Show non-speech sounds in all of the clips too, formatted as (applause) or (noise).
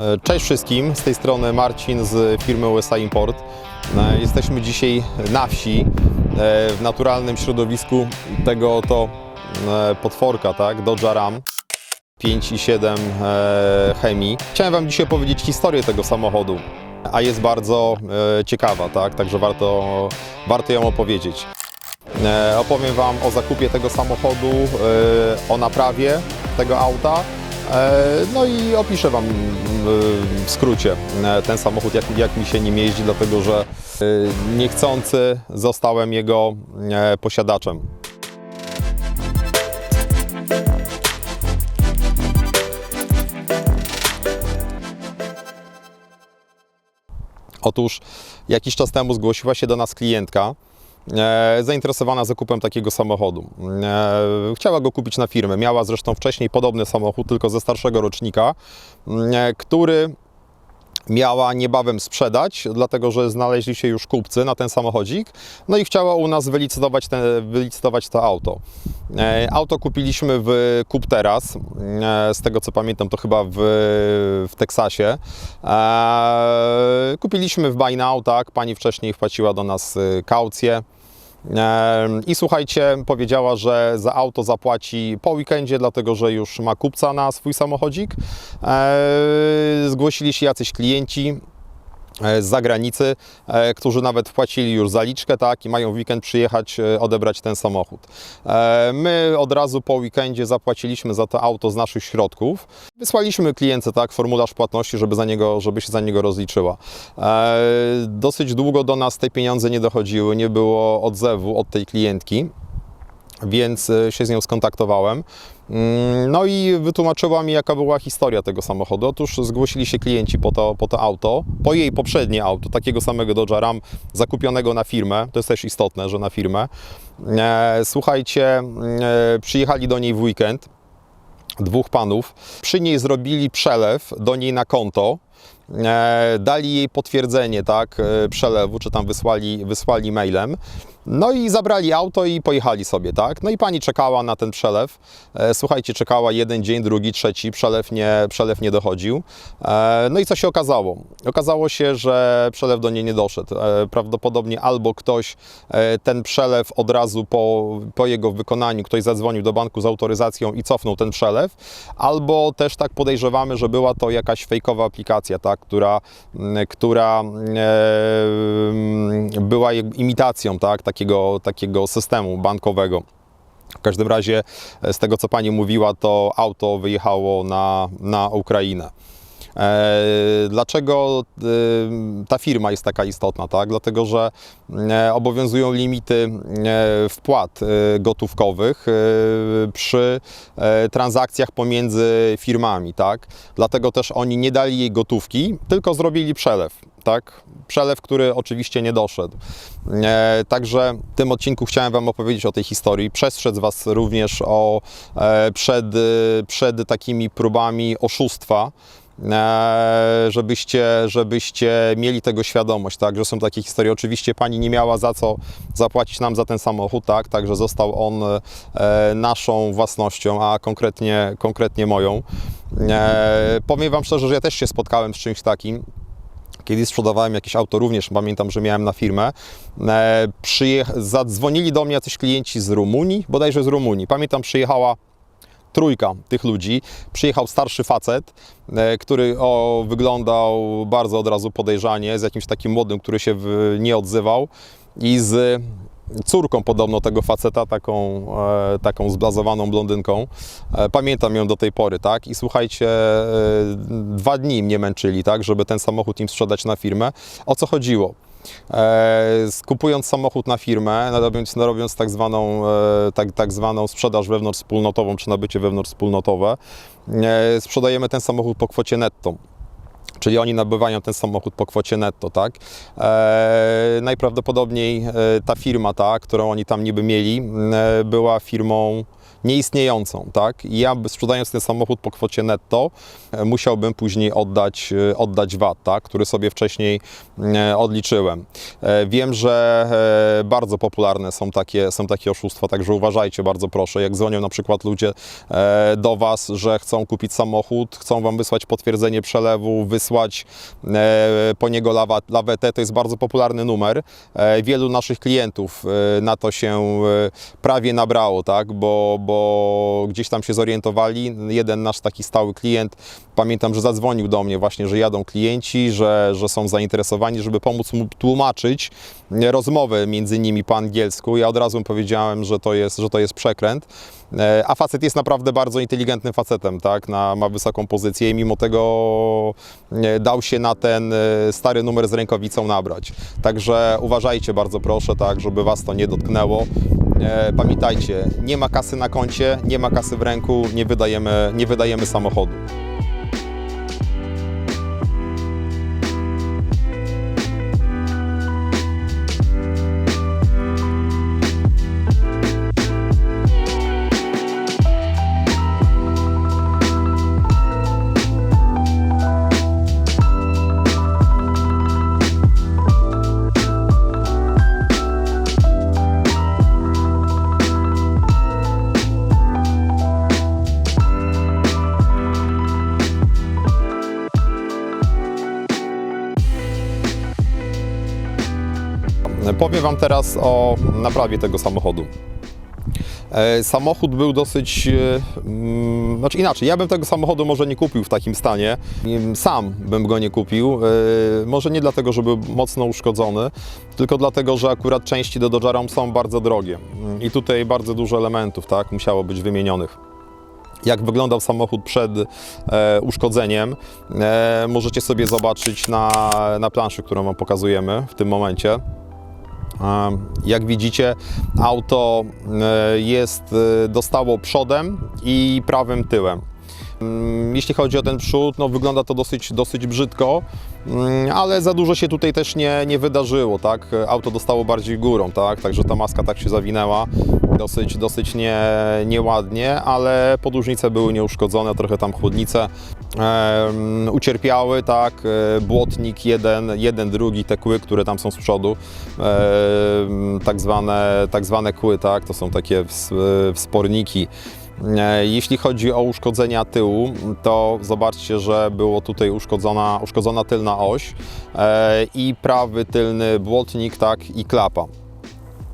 E, Cześć wszystkim, z tej strony Marcin z firmy USA Import. E, Jesteśmy dzisiaj na wsi, e, w naturalnym środowisku tego oto potworka, tak, Dodge Ram 5.7 e, chemii. Chciałem Wam dzisiaj opowiedzieć historię tego samochodu, a jest bardzo ciekawa, tak, także warto, warto ją opowiedzieć. Opowiem Wam o zakupie tego samochodu, o naprawie tego auta. E, No i opiszę Wam mm, w skrócie e, ten samochód, jak, jak mi się nim jeździ, dlatego że e, niechcący zostałem jego e, posiadaczem. Otóż jakiś czas temu zgłosiła się do nas klientka e, zainteresowana zakupem takiego samochodu. E, chciała go kupić na firmę. Miała zresztą wcześniej podobny samochód, tylko ze starszego rocznika, e, który miała niebawem sprzedać, dlatego że znaleźli się już kupcy na ten samochodzik, no i chciała u nas wylicytować, ten, wylicytować to auto. E, Auto kupiliśmy w Kup Teraz, e, z tego co pamiętam to chyba w, w Teksasie. E, Kupiliśmy w Buy Now, tak, pani wcześniej wpłaciła do nas e, kaucję. I słuchajcie, powiedziała, że za auto zapłaci po weekendzie, dlatego że już ma kupca na swój samochodzik. E, Zgłosili się jacyś klienci z zagranicy, e, którzy nawet wpłacili już zaliczkę, tak, i mają w weekend przyjechać e, odebrać ten samochód. E, My od razu po weekendzie zapłaciliśmy za to auto z naszych środków. Wysłaliśmy klientce, tak, formularz płatności, żeby, za niego, żeby się za niego rozliczyła. E, Dosyć długo do nas te pieniądze nie dochodziły, nie było odzewu od tej klientki więc e, się z nią skontaktowałem. Mm, No i wytłumaczyła mi, jaka była historia tego samochodu. Otóż zgłosili się klienci po to, po to auto, po jej poprzednie auto, takiego samego Dodge Ram, zakupionego na firmę. To jest też istotne, że na firmę. E, Słuchajcie, e, przyjechali do niej w weekend dwóch panów. Przy niej zrobili przelew do niej na konto. Dali jej potwierdzenie tak, przelewu, czy tam wysłali, wysłali mailem. No i zabrali auto i pojechali sobie, tak? No i pani czekała na ten przelew. E, Słuchajcie, czekała jeden dzień, drugi, trzeci, przelew nie, przelew nie dochodził. E, No i co się okazało? Okazało się, że przelew do niej nie doszedł. E, Prawdopodobnie albo ktoś ten przelew od razu po, po jego wykonaniu, ktoś zadzwonił do banku z autoryzacją i cofnął ten przelew, albo też tak podejrzewamy, że była to jakaś fejkowa aplikacja, tak, która, która e, była imitacją tak, takiego, takiego systemu bankowego. W każdym razie, e, z tego co pani mówiła, to auto wyjechało na, na Ukrainę. E, Dlaczego e, ta firma jest taka istotna? Tak? Dlatego, że e, obowiązują limity e, wpłat gotówkowych przy transakcjach pomiędzy firmami. Tak? Dlatego też oni nie dali jej gotówki, tylko zrobili przelew. Tak? Przelew, który oczywiście nie doszedł. E, Także w tym odcinku chciałem Wam opowiedzieć o tej historii, przestrzec Was również o, e, przed, przed takimi próbami oszustwa, żebyście, żebyście mieli tego świadomość, tak, że są takie historie. Oczywiście Pani nie miała za co zapłacić nam za ten samochód, tak, także został on e, naszą własnością, a konkretnie, konkretnie moją. E, Powiem Wam szczerze, że ja też się spotkałem z czymś takim, kiedy sprzedawałem jakieś auto, również pamiętam, że miałem na firmę, e, zadzwonili do mnie jacyś klienci z Rumunii, bodajże z Rumunii. Pamiętam, przyjechała trójka tych ludzi. Przyjechał starszy facet, e, który o, wyglądał bardzo od razu podejrzanie, z jakimś takim młodym, który się w, nie odzywał i z córką podobno tego faceta, taką, e, taką zblazowaną blondynką. E, pamiętam ją do tej pory, tak? I słuchajcie, e, dwa dni mnie męczyli, tak? Żeby ten samochód im sprzedać na firmę. O co chodziło? E, skupując samochód na firmę, robiąc, tak, zwaną, e, tak, tak zwaną sprzedaż wewnątrzwspólnotową czy nabycie wewnątrzwspólnotowe, e, sprzedajemy ten samochód po kwocie netto. Czyli oni nabywają ten samochód po kwocie netto, tak? E, najprawdopodobniej e, ta firma, ta, którą oni tam niby mieli, e, była firmą nieistniejącą, tak? I ja sprzedając ten samochód po kwocie netto, e, musiałbym później oddać, e, oddać VAT, tak? który sobie wcześniej e, odliczyłem. Wiem, że bardzo popularne są takie, są takie oszustwa, także uważajcie bardzo proszę, jak dzwonią na przykład ludzie do Was, że chcą kupić samochód, chcą Wam wysłać potwierdzenie przelewu, wysłać po niego lawetę, to jest bardzo popularny numer. Wielu naszych klientów na to się prawie nabrało, tak? bo, bo gdzieś tam się zorientowali. Jeden nasz taki stały klient, pamiętam, że zadzwonił do mnie właśnie, że jadą klienci, że, że są zainteresowani, żeby pomóc mu tłumaczyć rozmowę między nimi po angielsku. Ja od razu powiedziałem, że to jest, że to jest przekręt. E, A facet jest naprawdę bardzo inteligentnym facetem, tak? Na, ma wysoką pozycję i mimo tego dał się na ten e, stary numer z rękawicą nabrać. Także uważajcie bardzo proszę, tak, żeby Was to nie dotknęło. E, Pamiętajcie, nie ma kasy na koncie, nie ma kasy w ręku, nie wydajemy, nie wydajemy samochodu. Powiem Wam teraz o naprawie tego samochodu. E, Samochód był dosyć, e, mm, znaczy inaczej, ja bym tego samochodu może nie kupił w takim stanie, sam bym go nie kupił, E, może nie dlatego, że był mocno uszkodzony, tylko dlatego, że akurat części do Dodge są bardzo drogie Mm, i tutaj bardzo dużo elementów, tak, musiało być wymienionych jak wyglądał samochód przed e, uszkodzeniem, e, możecie sobie zobaczyć na, na planszy, którą Wam pokazujemy w tym momencie. Jak widzicie, auto e, jest, e, dostało przodem i prawym tyłem. Mm, Jeśli chodzi o ten przód, no wygląda to dosyć, dosyć brzydko, mm, ale za dużo się tutaj też nie, nie wydarzyło, tak? Auto dostało bardziej górą, tak? Także ta maska tak się zawinęła dosyć, dosyć nie, nieładnie, ale podłużnice były nieuszkodzone, trochę tam chłodnice ucierpiały, tak? E, Błotnik jeden, jeden, drugi, te kły, które tam są z przodu, tak zwane, tak zwane kły, tak? To są takie ws- wsporniki. E, Jeśli chodzi o uszkodzenia tyłu, to zobaczcie, że było tutaj uszkodzona, uszkodzona tylna oś e, i prawy tylny błotnik, tak, i klapa.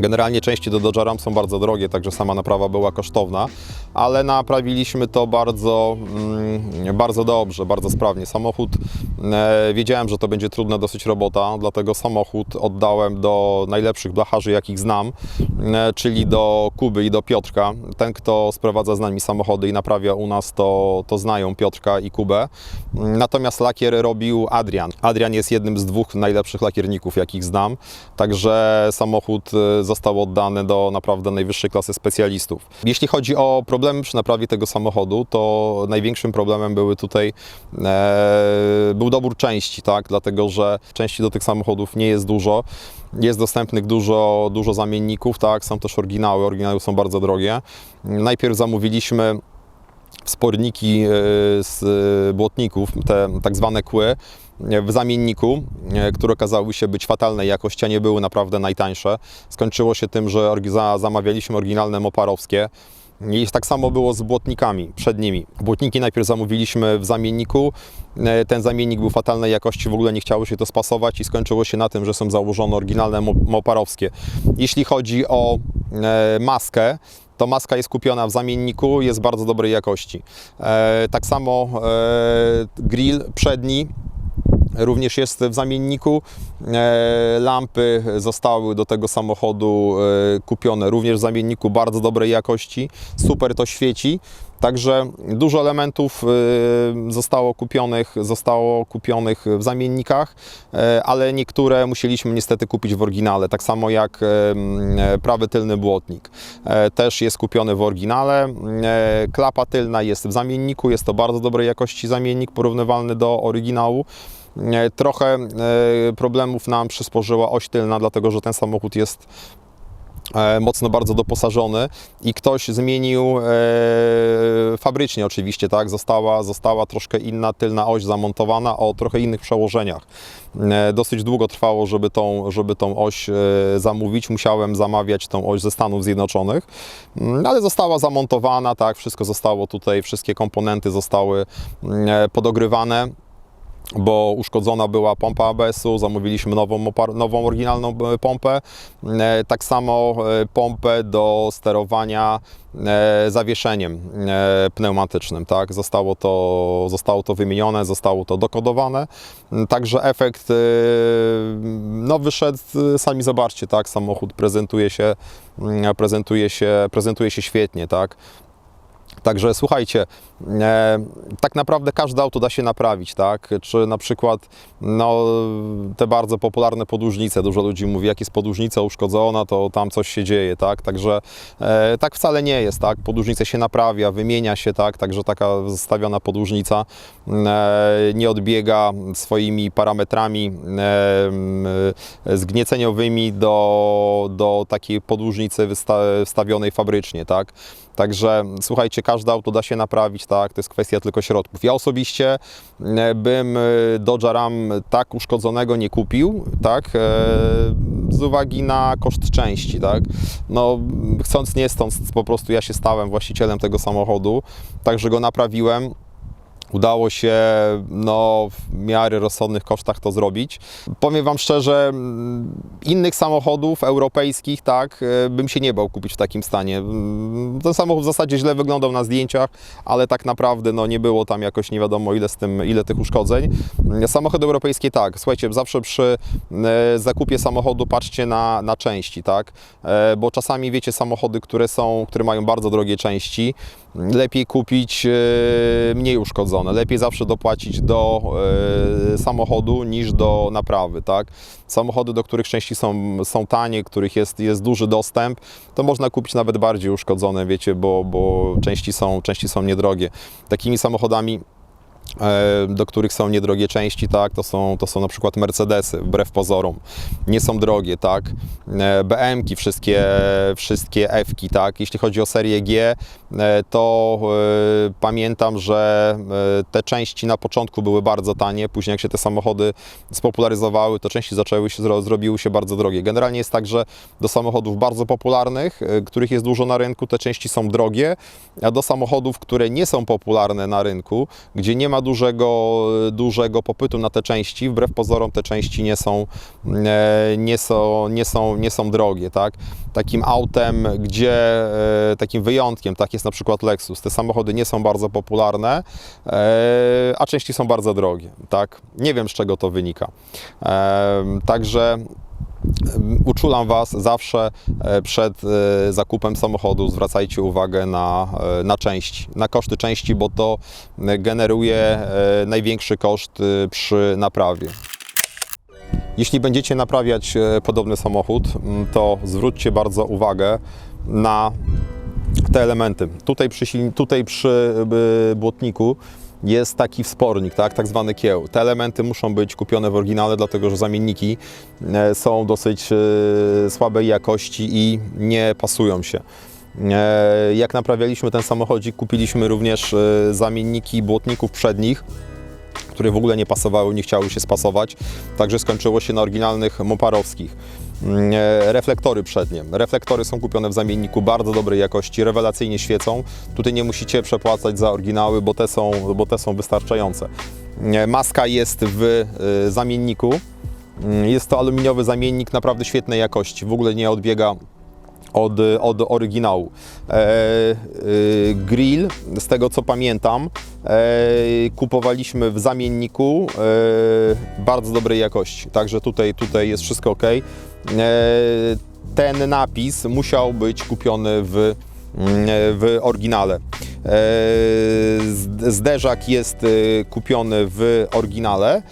Generalnie części do Dodge Ram są bardzo drogie, także sama naprawa była kosztowna, ale naprawiliśmy to bardzo, mm, bardzo dobrze, bardzo sprawnie. Samochód, e, wiedziałem, że to będzie trudna dosyć robota, dlatego samochód oddałem do najlepszych blacharzy, jakich znam, e, czyli do Kuby i do Piotrka. Ten, kto sprowadza z nami samochody i naprawia u nas, to, to znają Piotrka i Kubę. Natomiast lakier robił Adrian. Adrian jest jednym z dwóch najlepszych lakierników, jakich znam, także samochód e, został oddany do naprawdę najwyższej klasy specjalistów. Jeśli chodzi o problemy przy naprawie tego samochodu, to największym problemem były tutaj e, był dobór części, tak? dlatego że części do tych samochodów nie jest dużo. Jest dostępnych dużo, dużo zamienników, tak? są też oryginały, oryginały są bardzo drogie. Najpierw zamówiliśmy sporniki e, z błotników, te tak zwane kły, e, w zamienniku, e, które okazały się być fatalnej jakości, a nie były naprawdę najtańsze. Skończyło się tym, że zamawialiśmy oryginalne moparowskie. I tak samo było z błotnikami przed nimi. Błotniki najpierw zamówiliśmy w zamienniku. Ten zamiennik był fatalnej jakości, w ogóle nie chciało się to spasować i skończyło się na tym, że są założone oryginalne mo- moparowskie. Jeśli chodzi o maskę, to maska jest kupiona w zamienniku, jest bardzo dobrej jakości. E, tak samo e, grill przedni również jest w zamienniku. E, lampy zostały do tego samochodu kupione również w zamienniku bardzo dobrej jakości. Super to świeci. Także dużo elementów e, zostało kupionych, zostało kupionych w zamiennikach, e, ale niektóre musieliśmy niestety kupić w oryginale, tak samo jak e, prawy tylny błotnik. Też jest kupiony w oryginale. Klapa tylna jest w zamienniku, jest to bardzo dobrej jakości zamiennik, porównywalny do oryginału. Trochę problemów nam przysporzyła oś tylna, dlatego że ten samochód jest mocno bardzo doposażony i ktoś zmienił e, fabrycznie oczywiście, tak, została, została troszkę inna tylna oś zamontowana o trochę innych przełożeniach. E, dosyć długo trwało, żeby tą, żeby tą oś e, zamówić, musiałem zamawiać tą oś ze Stanów Zjednoczonych, Mm, ale została zamontowana, tak, wszystko zostało tutaj, wszystkie komponenty zostały mm, e, podogrywane bo uszkodzona była pompa ABS-u, zamówiliśmy nową, nową oryginalną e, pompę, E, tak samo e, pompę do sterowania zawieszeniem pneumatycznym, tak? Zostało to, zostało to wymienione, zostało to dokodowane, Mm, także efekt no wyszedł, sami zobaczcie, tak? Samochód prezentuje się, mm, prezentuje się, prezentuje się świetnie, tak? Także słuchajcie, e, tak naprawdę każde auto da się naprawić, tak? Czy na przykład no, te bardzo popularne podłużnice, dużo ludzi mówi, jak jest podłużnica uszkodzona, to tam coś się dzieje, tak? Także e, tak wcale nie jest, tak? Podłużnicę się naprawia, wymienia się, tak? Także taka zostawiona podłużnica e, nie odbiega swoimi parametrami zgnieceniowymi do, do takiej podłużnicy wstawionej fabrycznie, tak? Także słuchajcie, każde auto da się naprawić, tak? To jest kwestia tylko środków. Ja osobiście e, bym e, Dodge Ram tak uszkodzonego nie kupił, tak? E, Z uwagi na koszt części, tak? No, chcąc nie stąd, po prostu ja się stałem właścicielem tego samochodu, także go naprawiłem. Udało się no, w miarę rozsądnych kosztach to zrobić. Powiem Wam szczerze, mm, innych samochodów europejskich tak e, bym się nie bał kupić w takim stanie. Mm, Ten samochód w zasadzie źle wyglądał na zdjęciach, ale tak naprawdę no, nie było tam jakoś nie wiadomo ile, z tym, ile tych uszkodzeń. Mm, Samochody europejskie tak, słuchajcie, zawsze przy e, zakupie samochodu patrzcie na, na części, tak? E, Bo czasami wiecie samochody, które są, które mają bardzo drogie części, lepiej kupić mniej uszkodzone. Lepiej zawsze dopłacić do e, samochodu niż do naprawy, tak? Samochody, do których części są, są tanie, których jest, jest duży dostęp, to można kupić nawet bardziej uszkodzone, wiecie, bo, bo części, są, części są niedrogie. Takimi samochodami do których są niedrogie części, tak, to są, to są na przykład Mercedesy, wbrew pozorom, nie są drogie, tak, E, BM-ki, wszystkie, wszystkie F-ki, tak, jeśli chodzi o serię G, e, to e, pamiętam, że e, te części na początku były bardzo tanie, później jak się te samochody spopularyzowały, to części zaczęły się, zro- zrobiły się bardzo drogie. Generalnie jest tak, że do samochodów bardzo popularnych, e, których jest dużo na rynku, te części są drogie, a do samochodów, które nie są popularne na rynku, gdzie nie ma dużego, dużego popytu na te części, wbrew pozorom te części nie są, e, nie są, nie są, nie są drogie, tak? Takim autem, gdzie e, takim wyjątkiem, tak jest na przykład Lexus, te samochody nie są bardzo popularne, e, a części są bardzo drogie, tak? Nie wiem z czego to wynika. Także uczulam Was zawsze e, przed e, zakupem samochodu, zwracajcie uwagę na, e, na części, na koszty części, bo to generuje największy koszt przy naprawie. Jeśli będziecie naprawiać podobny samochód, to zwróćcie bardzo uwagę na te elementy. Tutaj przy, tutaj przy błotniku jest taki wspornik, tak, tak zwany kieł. Te elementy muszą być kupione w oryginale, dlatego że zamienniki e, są dosyć e, słabej jakości i nie pasują się. E, Jak naprawialiśmy ten samochodzik, kupiliśmy również zamienniki błotników przednich, które w ogóle nie pasowały, nie chciały się spasować, także skończyło się na oryginalnych moparowskich. Mm, e, Reflektory przednie. Reflektory są kupione w zamienniku bardzo dobrej jakości, rewelacyjnie świecą. Tutaj nie musicie przepłacać za oryginały, bo te są, bo te są wystarczające. E, Maska jest w e, zamienniku. Mm, Jest to aluminiowy zamiennik naprawdę świetnej jakości. W ogóle nie odbiega od, od oryginału. E, e, grill, z tego co pamiętam, e, kupowaliśmy w zamienniku e, bardzo dobrej jakości, także tutaj, tutaj jest wszystko ok. E, ten napis musiał być kupiony w, mm, w oryginale. E, Zderzak jest e, kupiony w oryginale, e,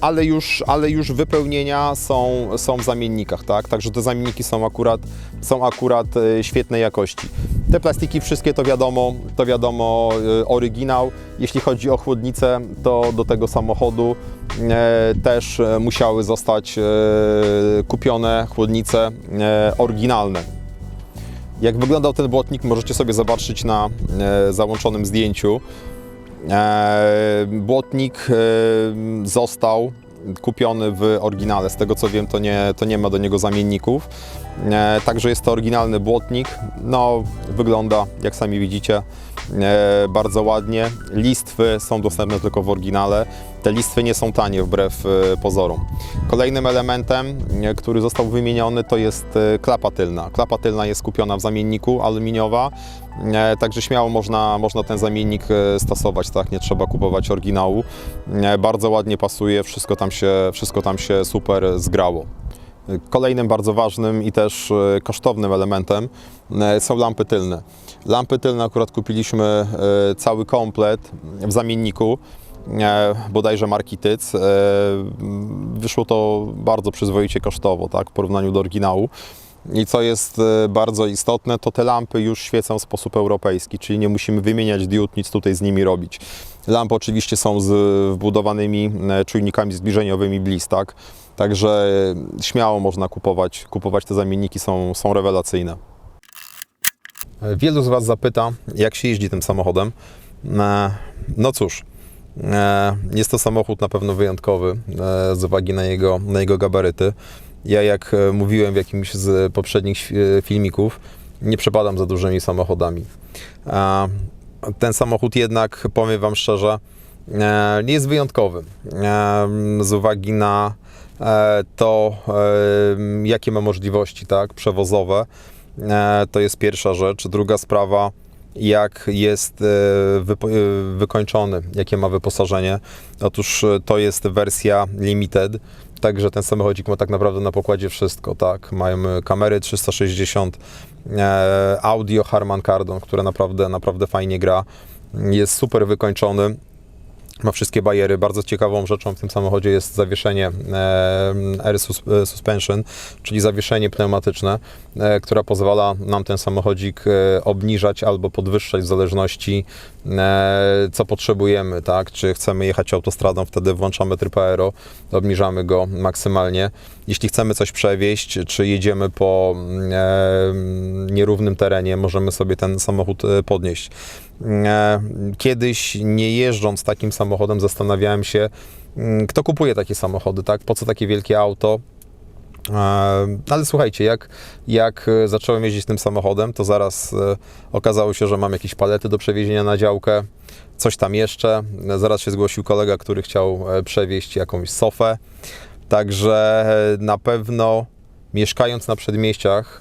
ale już, ale już wypełnienia są, są w zamiennikach, tak? Także te zamienniki są akurat, są akurat e, świetnej jakości. Te plastiki wszystkie to wiadomo, to wiadomo e, oryginał. Jeśli chodzi o chłodnicę, to do tego samochodu e, też e, musiały zostać e, kupione chłodnice e, oryginalne. Jak wyglądał ten błotnik, możecie sobie zobaczyć na e, załączonym zdjęciu. E, Błotnik e, został kupiony w oryginale. Z tego co wiem, to nie, to nie ma do niego zamienników. E, Także jest to oryginalny błotnik. No, wygląda, jak sami widzicie, e, bardzo ładnie. Listwy są dostępne tylko w oryginale. Te listwy nie są tanie wbrew e, pozorom. Kolejnym elementem, który został wymieniony, to jest klapa tylna. Klapa tylna jest kupiona w zamienniku aluminiowa, także śmiało można, można ten zamiennik stosować, tak? nie trzeba kupować oryginału. Bardzo ładnie pasuje, wszystko tam się, wszystko tam się super zgrało. Kolejnym bardzo ważnym i też e, kosztownym elementem e, są lampy tylne. Lampy tylne akurat kupiliśmy e, cały komplet w zamienniku, bodajże marki Tyc. Wyszło to bardzo przyzwoicie kosztowo, tak, w porównaniu do oryginału. I co jest bardzo istotne, to te lampy już świecą w sposób europejski, czyli nie musimy wymieniać diod, nic tutaj z nimi robić. Lampy oczywiście są z wbudowanymi e, czujnikami zbliżeniowymi BLIS, tak? Także śmiało można kupować, kupować te zamienniki, są, są rewelacyjne. Wielu z Was zapyta, jak się jeździ tym samochodem. E, No cóż, e, jest to samochód na pewno wyjątkowy z uwagi na jego, na jego gabaryty. Ja, jak mówiłem w jakimś z poprzednich filmików, nie przepadam za dużymi samochodami. Ten samochód jednak, powiem Wam szczerze, e, jest wyjątkowy e, z uwagi na e, to, jakie ma możliwości tak, przewozowe. To jest pierwsza rzecz. Druga sprawa, jak jest wykończony, jakie ma wyposażenie. Otóż to jest wersja limited, także ten samochodzik ma tak naprawdę na pokładzie wszystko, tak. Mamy kamery 360, e, audio Harman Kardon, które naprawdę, naprawdę fajnie gra. Jest super wykończony ma wszystkie bajery. Bardzo ciekawą rzeczą w tym samochodzie jest zawieszenie e, Air e, Suspension, czyli zawieszenie pneumatyczne, e, która pozwala nam ten samochodzik e, obniżać albo podwyższać w zależności e, co potrzebujemy, tak? Czy chcemy jechać autostradą, wtedy włączamy tryb aero, obniżamy go maksymalnie. Jeśli chcemy coś przewieźć, czy jedziemy po e, nierównym terenie, możemy sobie ten samochód e, podnieść. E, Kiedyś nie jeżdżąc takim samochodem zastanawiałem się, mm, kto kupuje takie samochody, tak? Po co takie wielkie auto? Ale słuchajcie, jak, jak e, zacząłem jeździć tym samochodem, to zaraz e, okazało się, że mam jakieś palety do przewiezienia na działkę, coś tam jeszcze. E, Zaraz się zgłosił kolega, który chciał przewieźć jakąś sofę. Także na pewno mieszkając na przedmieściach,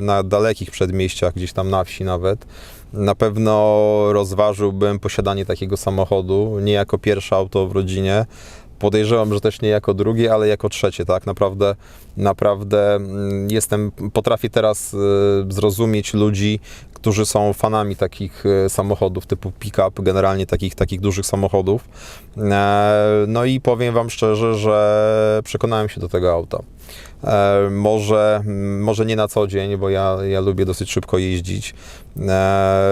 na dalekich przedmieściach, gdzieś tam na wsi nawet, na pewno rozważyłbym posiadanie takiego samochodu, nie jako pierwsze auto w rodzinie. Podejrzewam, że też nie jako drugie, ale jako trzecie, tak? Naprawdę, naprawdę mm, jestem, potrafię teraz e, zrozumieć ludzi, którzy są fanami takich e, samochodów typu pick-up, generalnie takich, takich dużych samochodów. E, No i powiem Wam szczerze, że przekonałem się do tego auta. E, Może, może nie na co dzień, bo ja, ja lubię dosyć szybko jeździć. E,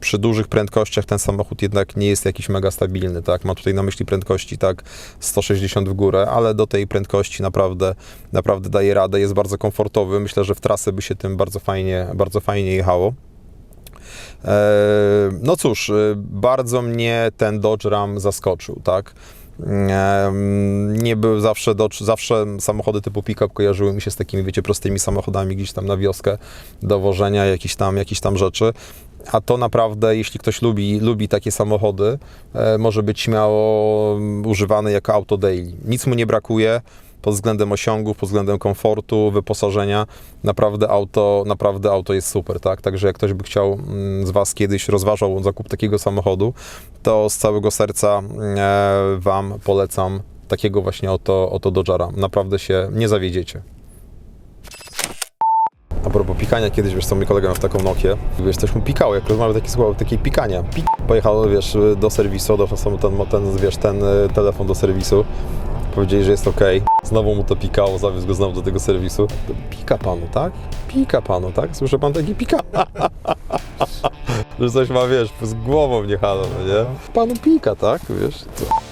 Przy dużych prędkościach ten samochód jednak nie jest jakiś mega stabilny, tak? Mam tutaj na myśli prędkości tak 160 w górę, ale do tej prędkości naprawdę, naprawdę daje radę, jest bardzo komfortowy. Myślę, że w trasę by się tym bardzo fajnie, bardzo fajnie jechało. E, No cóż, e, bardzo mnie ten Dodge Ram zaskoczył, tak? Nie był zawsze Dodge, zawsze samochody typu pick-up kojarzyły mi się z takimi, wiecie, prostymi samochodami gdzieś tam na wioskę do wożenia jakichś tam, jakichś tam rzeczy. A to naprawdę, jeśli ktoś lubi, lubi takie samochody, e, może być śmiało mm, używany jako auto daily. Nic mu nie brakuje pod względem osiągów, pod względem komfortu, wyposażenia. Naprawdę auto, naprawdę auto jest super, tak? Także jak ktoś by chciał mm, z Was kiedyś rozważał zakup takiego samochodu, to z całego serca e, Wam polecam takiego właśnie oto, oto Dodge'a. Naprawdę się nie zawiedziecie. A propos pikania, kiedyś, wiesz co, mój kolega miał w taką Nokię, wiesz, coś mu pikało, jak rozmawiał takie słowo, takie pikania. Pik. Pojechał, wiesz, do serwisu, do ten, ten, wiesz, ten e, telefon do serwisu Powiedzieli, że jest ok. Znowu mu to pikało, zawiózł go znowu do tego serwisu. To Pika panu, tak? Pika panu, tak? Słyszy pan taki pika? (laughs) że coś ma, wiesz, z głową nie halo, no nie? Panu pika, tak? Wiesz, co?